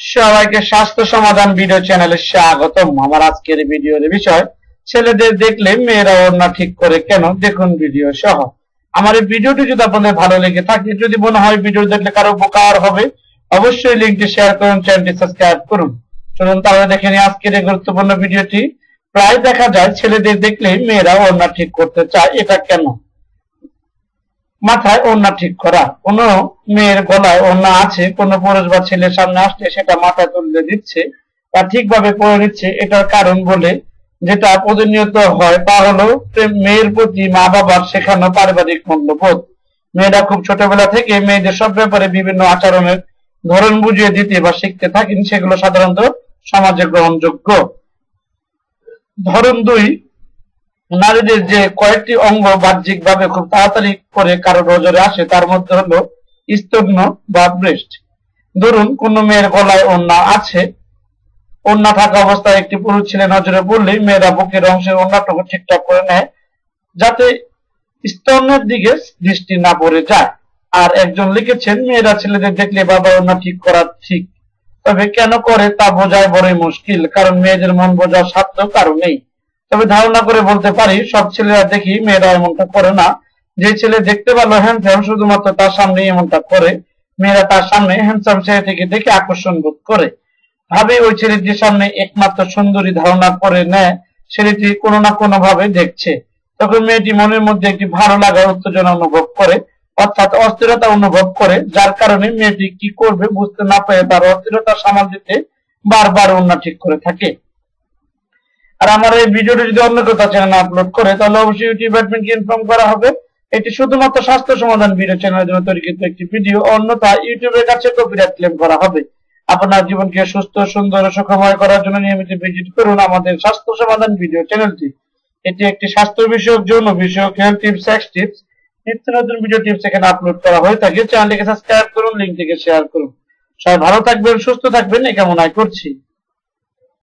সবাইকে স্বাস্থ্য সমাধান ভিডিও চ্যানেলে স্বাগতম। আমার আজকের ভিডিওর বিষয়, ছেলেদের দেখলে মেয়েরা ওড়না ঠিক করে কেন? দেখুন ভিডিও সহ। আমার এই ভিডিওটি যদি আপনাদের ভালো লেগে থাকে, যদি মনে হয় ভিডিও দেখলে কারও উপকার হবে, অবশ্যই লিঙ্কটি শেয়ার করুন চ্যানেলটি সাবস্ক্রাইব করুন। চলুন তাহলে দেখে নিই আজকের এই গুরুত্বপূর্ণ ভিডিওটি প্রায় দেখা যায়, ছেলেদের দেখলে মেয়েরা ওড়না ঠিক করতে চায়, এটা কেন? মাথায় ওড়না ঠিক করা। কোন মেয়ের গলায় ওড়না আছে, কোন পুরুষ বা ছেলের সামনে আসলে সেটা মাথায় তুলে দিচ্ছে বা ঠিকভাবে পরে নিচ্ছে, এটার কারণ বলে যেটা প্রতিনিয়ত হয় তা হলো মেয়ের প্রতি মা বাবার শেখানো পারিবারিক মূল্যবোধ। মেয়েরা খুব ছোটবেলা থেকে মেয়েদের সব ব্যাপারে বিভিন্ন আচরণের ধরন বুঝিয়ে দিতে বা শিখতে থাকেন, সেগুলো সাধারণত সমাজে গ্রহণযোগ্য। ধরন দুই নারীদের যে কয়েকটি অঙ্গ বাহ্যিক ভাবে খুব তাড়াতাড়ি করে কারও নজরে আসে, তার মধ্যে হলো স্তন্য বা ব্রেস্ট। ধরুন, কোন মেয়ের গলায় ওড়না আছে, ওড়না থাকা অবস্থায় একটি পুরুষ ছেলে নজরে পড়লেই মেয়েরা বুকের অংশের ওড়নাটুকু ঠিকঠাক করে নেয়, যাতে স্তনের দিকে দৃষ্টি না পড়ে যায়। আর একজন লিখেছেন, মেয়েরা ছেলেদের দেখলে বাবা ওড়না ঠিক করা ঠিক, তবে কেন করে তা বোঝায় বড়ই মুশকিল, কারণ মেয়েদের মন বোঝার সাধ্য কারও নেই। তবে ধারণা করে বলতে পারি, সব ছেলেরা দেখি মেয়েরা এমনটা করে না। যে ছেলে দেখতে ভালো হ্যান্ডসাম শুধুমাত্র তার সামনে এমনটা করে। মেয়েরা তার সামনে হ্যান্ডসাম ছেলেটিকে দেখে আকর্ষণ বোধ করে। ভাবে ওই ছেলেটির সামনে একমাত্র সুন্দরী ধারণা করে নেয়, ছেলেটি কোনো না কোনো ভাবে দেখছে। তখন মেয়েটি মনের মধ্যে একটি ভালো লাগার উত্তেজনা অনুভব করে, অর্থাৎ অস্থিরতা অনুভব করে, যার কারণে মেয়েটি কি করবে বুঝতে না পেরে তার অস্থিরতা সামাল দিতে বারবার অন্য ঠিক করে থাকে। আর আমার এই ভিডিওটি যদি অন্য কোথাও চ্যানেলে আপলোড করে, তাহলে অবশ্যই ইউটিউব অ্যাডমিনকে ইনফর্ম করা হবে। এটি শুধুমাত্র স্বাস্থ্য সমাধান ভিডিও চ্যানেলের জন্য তৈরিকৃত একটি ভিডিও অন্যথা ইউটিউবের কাছে কপিরাইট ক্লেম করা হবে। আপনার জীবনকে সুস্থ, সুন্দর সুখময় করার জন্য নিয়মিত ভিজিট করুন আমাদের স্বাস্থ্য সমাধান ভিডিও চ্যানেলটি এটি একটি স্বাস্থ্য বিষয়ক, যৌন বিষয়ক হেলথ টিপস সেক্স টিপস নিত্য নতুন ভিডিও টিপস এখানে আপলোড করা হয়ে থাকে। চ্যানেলটিকে সাবস্ক্রাইব করুন লিঙ্কটিকে শেয়ার করুন। সবাই ভালো থাকবেন, সুস্থ থাকবেন, এই কামনায় করছি।